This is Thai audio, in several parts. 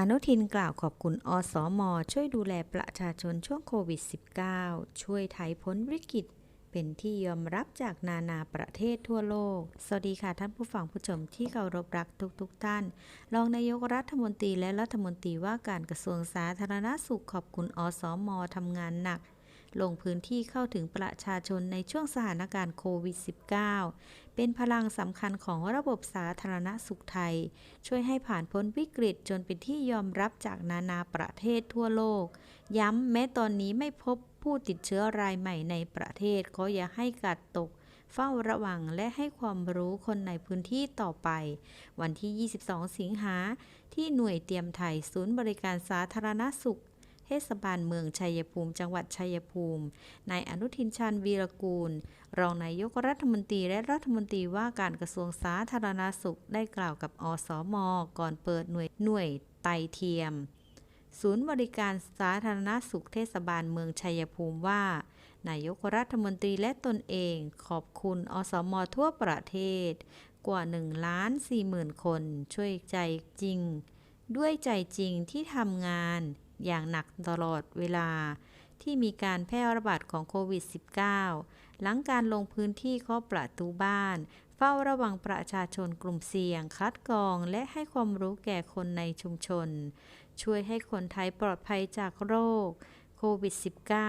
อนุทินกล่าวขอบคุณอสมช่วยดูแลประชาชนช่วงโควิด -19 ช่วยไทยพ้นวิกฤต เป็นที่ยอมรับจากนานาประเทศทั่วโลก สวัสดีค่ะท่านผู้ฟังผู้ชมที่เคารพรักทุกๆทท่าน รองนายกรัฐมนตรีและรัฐมนตรีว่าการกระทรวงสาธารณสุขขอบคุณอสมทำงานหนัก ลงพื้นที่เข้าถึงประชาชนในช่วงสถานการณ์โควิด -19 เป็นพลังสำคัญของระบบสาธารณสุขไทย ช่วยให้ผ่านพ้นวิกฤตจนเป็นที่ยอมรับจากนานาประเทศทั่วโลก ย้ำแม้ตอนนี้ไม่พบผู้ติดเชื้อรายใหม่ในประเทศก็อย่าให้กาดตกเฝ้าระวังและให้ความรู้คนในพื้นที่ต่อไป วันที่ 22 สิงหาที่หน่วยเตรียมไทยศูนย์บริการสาธารณสุข เทศบาลเมืองชัยภูมิ จังหวัดชัยภูมิ นายอนุทินชาญวีรกูล รองนายกรัฐมนตรีและรัฐมนตรีว่าการกระทรวงสาธารณสุขได้กล่าวกับอสม ก่อนเปิดหน่วยหน่วยไตเทียม ศูนย์บริการสาธารณสุขเทศบาลเมืองชัยภูมิว่า นายกรัฐมนตรีและตนเอง ขอบคุณอสม ทั่วประเทศ กว่า1ล้าน4หมื่นคน ช่วยใจจริงด้วยใจจริงที่ทำงาน อย่างหนักตลอดเวลา ที่มีการแพร่ระบาดของโควิด -19 หลังการลงพื้นที่เคาะประตูบ้าน เฝ้าระวังประชาชนกลุ่มเสี่ยง คัดกรอง และให้ความรู้แก่คนในชุมชน ช่วยให้คนไทยปลอดภัยจากโรคโควิด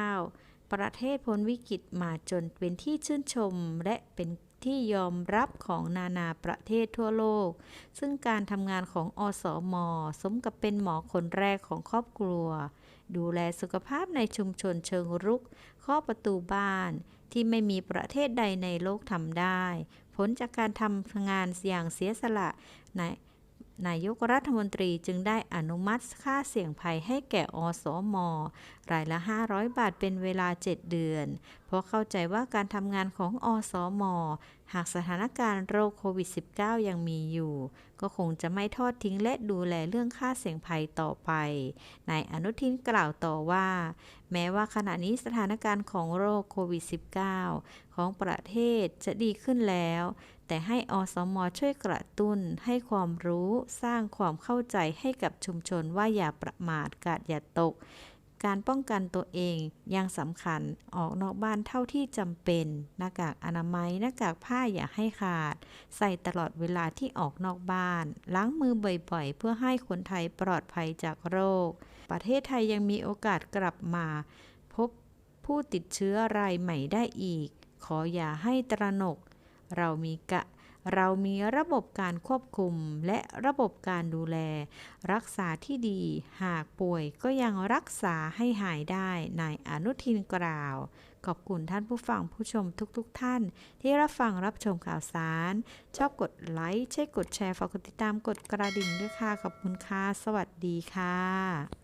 -19 ประเทศพ้นวิกฤตมาจนเป็นที่ชื่นชมและเป็น ที่ยอมรับของนานาประเทศทั่วโลก ซึ่งการทำงานของอสมสมกับเป็นหมอคนแรกของครอบครัว ดูแลสุขภาพในชุมชนเชิงรุก ข้อประตูบ้านที่ไม่มีประเทศใดในโลกทำได้ ผลจากการทำงานอย่างเสียสละใน นายกรัฐมนตรีจึงได้อนุมัติค่าเสี่ยงภัยให้แก่อสมรายละ 500 บาทเป็นเวลา 7 เดือน เพราะเข้าใจว่าการทำงานของอสมหากสถานการณ์โรคโควิด -19 ยังมีอยู่ ก็คงจะไม่ทอดทิ้งและดูแลเรื่องค่าเสี่ยงภัยต่อไป นายอนุทินกล่าวต่อว่า แม้ว่าขณะนี้สถานการณ์ของโรคโควิด -19 ของประเทศจะดีขึ้นแล้ว แต่ให้อสมช่วยกระตุ้น ให้ความรู้สร้างความเข้าใจให้กับชุมชนว่าอย่าประมาทกาดอย่าตก การป้องกันตัวเองยังสำคัญออกนอกบ้านเท่าที่จำเป็น หน้ากากอนามัยหน้ากากผ้าอย่าให้ขาด ใส่ตลอดเวลาที่ออกนอกบ้าน ล้างมือบ่อยๆ เพื่อให้คนไทยปลอดภัยจากโรค ประเทศไทยยังมีโอกาสกลับมา พบผู้ติดเชื้อรายใหม่ได้อีก ขออย่าให้ตระหนก เรามีกะเรามีระบบการควบคุมและระบบการดูแล รักษาที่ดี หากป่วยก็ยังรักษาให้หายได้นายอนุทินกล่าว ขอบคุณท่านผู้ฟังผู้ชมทุกๆทท่าน ที่รับฟังรับชมข่าวสาร ชอบกดไลค์ใช่กดแชร์ฝากกดติดตามกดกระดิ่งด้วยค่ะ ขอบคุณค่ะ สวัสดีค่ะ